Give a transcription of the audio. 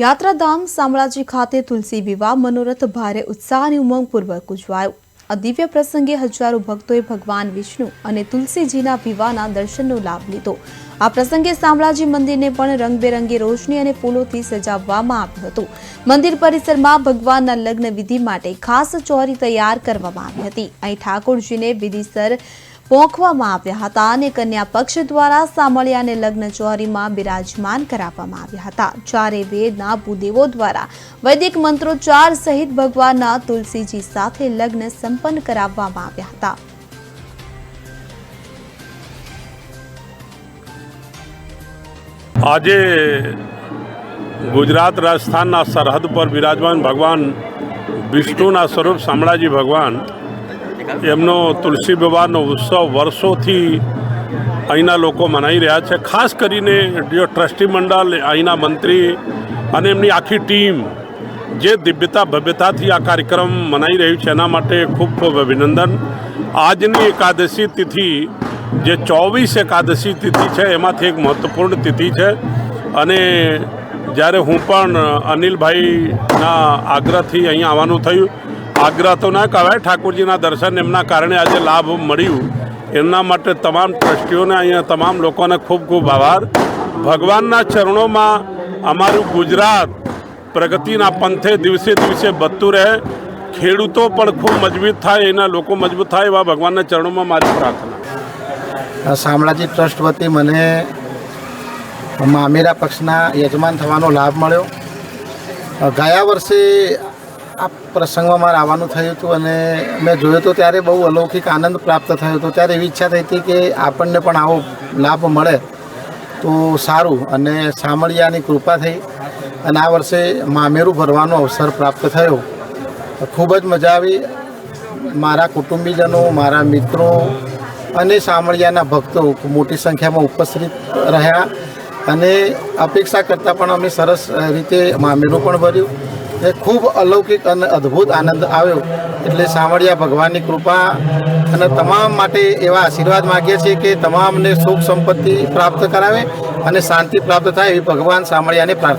યાત્રાધામ શામળાજી ખાતે તુલસી વિવાહ મનોરથ ભારે ઉત્સાહ અને ઉમંગપૂર્વક ઉજવાયો. આ દિવ્ય પ્રસંગે હજારો ભક્તોએ ભગવાન વિષ્ણુ અને તુલસીજીના વિવાહના દર્શનનો લાભ લીધો. આ પ્રસંગે શામળાજી મંદિરને પણ રંગબેરંગી રોશની અને ફૂલોથી સજાવવામાં આવ્યું હતું. મંદિર પરિસરમાં ભગવાનના લગ્ન વિધિ માટે ખાસ ચોરી તૈયાર કરવામાં આવી હતી. અહીં ઠાકોરજીને વિધિસર પોંખવામાં આવ્યા હતા અને કન્યા પક્ષ દ્વારા સામળિયાને લગ્ન ચોરીમાં બિરાજમાન કરાવવામાં આવ્યા હતા. ચારે વેદના ભૂદેવો દ્વારા વૈદિક મંત્રોચ્ચાર સહિત ભગવાનના તુલસીજી સાથે લગ્ન સંપન્ન કરાવવામાં આવ્યા હતા. આજે ગુજરાત રાજસ્થાનના સરહદ પર બિરાજમાન ભગવાન વિષ્ણુના સ્વરૂપ શામળાજી ભગવાન એમનો તુલસી વિવાહનો ઉત્સવ વર્ષોથી અહીંના લોકો મનાઈ રહ્યા છે. ખાસ કરીને જો ટ્રસ્ટી મંડળ, અહીંના મંત્રી અને એમની આખી ટીમ જે દિવ્યતા, ભવ્યતાથી આ કાર્યક્રમ મનાઈ રહ્યું છે, એના માટે ખૂબ ખૂબ અભિનંદન. આજની એકાદશી તિથિ જે ચોવીસ એકાદશી તિથિ છે, એમાંથી એક મહત્ત્વપૂર્ણ તિથિ છે. અને જ્યારે હું પણ અનિલભાઈના આગ્રહથી અહીં આવવાનું થયું આગ્રહ તો ના કહેવાય ઠાકોરજીના દર્શન એમના કારણે આજે લાભ મળ્યું. એમના માટે તમામ ટ્રસ્ટીઓને અહીંયા તમામ લોકોને ખૂબ ખૂબ આભાર. ભગવાનના ચરણોમાં અમારું ગુજરાત પ્રગતિના પંથે દિવસે દિવસે વધતું રહે. ખેડૂતો પણ ખૂબ મજબૂત થાય, એના લોકો મજબૂત થાય એવા ભગવાનના ચરણોમાં મારી પ્રાર્થના. શામળાજી ટ્રસ્ટ વતી મને મામેરા પક્ષના યજમાન થવાનો લાભ મળ્યો. ગયા વર્ષે આ પ્રસંગમાં મારે આવવાનું થયું હતું અને મેં જોયું તો ત્યારે બહુ અલૌકિક આનંદ પ્રાપ્ત થયો હતો. ત્યારે એવી ઈચ્છા થઈ હતી કે આપણને પણ આવો લાભ મળે તો સારું અને સામળિયાની કૃપા થઈ અને આ વર્ષે મામેરું ભરવાનો અવસર પ્રાપ્ત થયો. ખૂબ જ મજા આવી. મારા કુટુંબીજનો, મારા મિત્રો અને સામળિયાના ભક્તો મોટી સંખ્યામાં ઉપસ્થિત રહ્યા અને અપેક્ષા કરતાં પણ અમે સરસ રીતે મામેરું પણ ભર્યું. એ ખૂબ અલૌકિક અને અદ્ભુત આનંદ આવ્યો. એટલે સાંવળિયા ભગવાનની કૃપા અને તમામ માટે એવા આશીર્વાદ માગીએ છીએ કે તમામને સુખ સંપત્તિ પ્રાપ્ત કરાવે અને શાંતિ પ્રાપ્ત થાય એવી ભગવાન સાંવળિયાને પ્રાર્થના